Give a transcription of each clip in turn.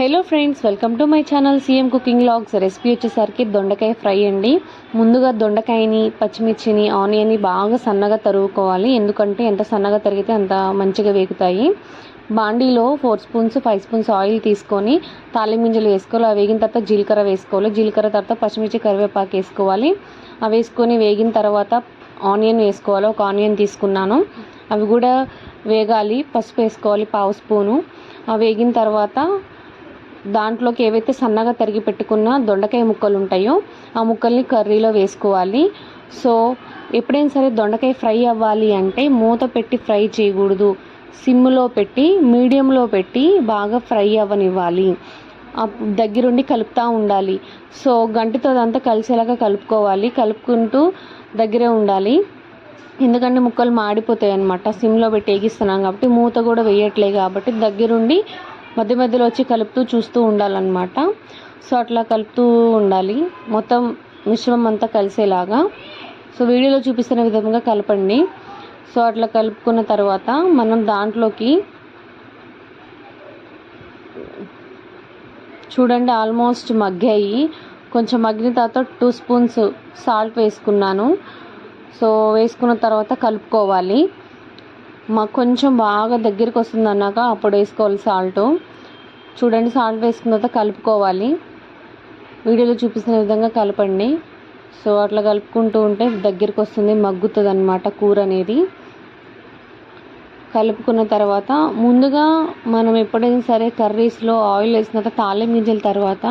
Hello friends welcome to my channel CM cooking vlogs. Recipe వచ్చేసరికి దొండకాయ fry అండి. ముందుగా దొండకాయని పచ్చిమిర్చిని ఆనియన్ని బాగా సన్నగా తరుగుకోవాలి ఎందుకంటే ఎంత సన్నగా తరిగితే అంత మంచిగా వేగుతాయి. బాండీలో four spoons five spoons oil తీసుకొని తాలింపు వేసుకోవాలి. అవి వేగిన తర్వాత జీలకర్ర వేసుకోవాలి. జీలకర్ర తర్వాత పచ్చిమిర్చి కరివేపాకు వేసుకోవాలి. అవి వేసుకొని వేగిన తర్వాత ఆనియన్ వేసుకోవాలి. ఒక ఆనియన్ తీసుకున్నాను. అవి కూడా వేగాలి. పసుపు వేసుకోవాలి పావు స్పూను. ఆ వేగిన తర్వాత దాంట్లోకి ఏవైతే సన్నగా తరిగి పెట్టుకున్న దొండకాయ ముక్కలు ఉంటాయో ఆ ముక్కల్ని కర్రీలో వేసుకోవాలి. సో ఎప్పుడైనా సరే దొండకాయ ఫ్రై అవ్వాలి అంటే మూత పెట్టి ఫ్రై చేయకూడదు. సిమ్లో పెట్టి మీడియంలో పెట్టి బాగా ఫ్రై అవ్వనివ్వాలి. దగ్గరుండి కలుపుతూ ఉండాలి. సో గంటితో అదంతా కలిసేలాగా కలుపుకోవాలి. కలుపుకుంటూ దగ్గరే ఉండాలి. ఎందుకంటే ముక్కలు మాడిపోతాయి అనమాట సిమ్లో పెట్టి వేగిస్తున్నాం కాబట్టి మూత కూడా వేయట్లే కాబట్టి దగ్గరుండి మధ్య మధ్యలో వచ్చి కలుపుతూ చూస్తూ ఉండాలన్నమాట. సో అట్లా కలుపుతూ ఉండాలి. మొత్తం మిశ్రమం అంతా కలిసేలాగా. సో వీడియోలో చూపిస్తున్న విధంగా కలపండి. సో అట్లా కలుపుకున్న తర్వాత మనం దాంట్లోకి చూడండి ఆల్మోస్ట్ మగ్గాయి. కొంచెం మగ్గిన తర్వాత టూ స్పూన్స్ సాల్ట్ వేసుకున్నాను. సో వేసుకున్న తర్వాత కలుపుకోవాలి. మాకు కొంచెం బాగా దగ్గరికి వస్తుంది అన్నాక అప్పుడు వేసుకోవాలి సాల్ట్ చూడండి సాల్ట్ వేసుకున్న తర్వాత కలుపుకోవాలి. వీడియోలో చూపిస్తున్న విధంగా కలపండి. సో అట్లా కలుపుకుంటూ ఉంటే దగ్గరికి వస్తుంది మగ్గుతుంది అనమాట కూర అనేది. కలుపుకున్న తర్వాత ముందుగా మనం ఎప్పుడైనా సరే కర్రీస్లో ఆయిల్ వేసిన తర్వాత తాళం గింజల తర్వాత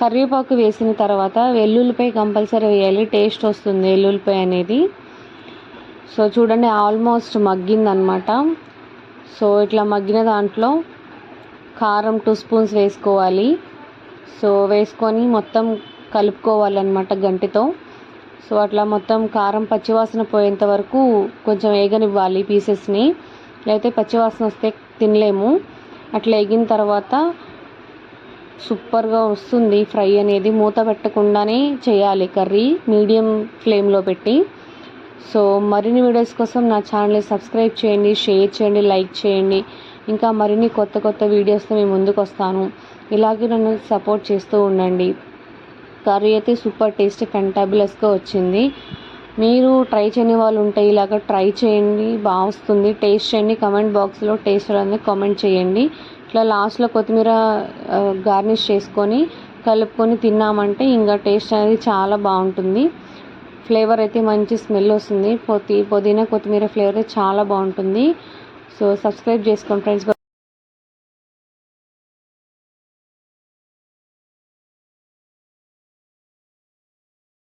కరివేపాకు వేసిన తర్వాత వెల్లుల్లిపాయ కంపల్సరీ వేయాలి టేస్ట్ వస్తుంది వెల్లుల్లిపాయ అనేది. సో చూడండి ఆల్మోస్ట్ మగ్గిందనమాట సో ఇట్లా మగ్గిన దాంట్లో కారం టూ స్పూన్స్ వేసుకోవాలి. సో వేసుకొని మొత్తం కలుపుకోవాలన్నమాట గంటితో. సో అట్లా మొత్తం కారం పచ్చివాసన పోయేంత వరకు కొంచెం వేగనివ్వాలి పీసెస్ని. లేకపోతే పచ్చివాసన వస్తే తినలేము. అట్లా వేగిన తర్వాత సూపర్గా వస్తుంది ఫ్రై అనేది. మూత పెట్టకుండానే చేయాలి కర్రీ మీడియం ఫ్లేమ్లో పెట్టి. సో మరిన్ని వీడియోస్ కోసం నా ఛానల్ని సబ్స్క్రైబ్ చేయండి షేర్ చేయండి లైక్ చేయండి. ఇంకా మరిన్ని కొత్త కొత్త వీడియోస్తో మేము ముందుకు వస్తాను. ఇలాగే నన్ను సపోర్ట్ చేస్తూ ఉండండి. కర్రీ అయితే సూపర్ టేస్ట్ ఫెంటాబులస్గా వచ్చింది. మీరు ట్రై చేయని వాళ్ళు ఉంటే ఇలాగ ట్రై చేయండి బాగా వస్తుంది. టేస్ట్ చేయండి కమెంట్ బాక్స్లో టేస్ట్ అనేది కామెంట్ చేయండి. ఇట్లా లాస్ట్లో కొత్తిమీర గార్నిష్ చేసుకొని కలుపుకొని తిన్నామంటే ఇంకా టేస్ట్ అనేది చాలా బాగుంటుంది. ఫ్లేవర్ అయితే మంచి స్మెల్ వస్తుంది. పొతి పుదీనా కొత్తిమీర ఫ్లేవర్ అయితే చాలా బాగుంటుంది. సో సబ్స్క్రైబ్ చేసుకోండి ఫ్రెండ్స్.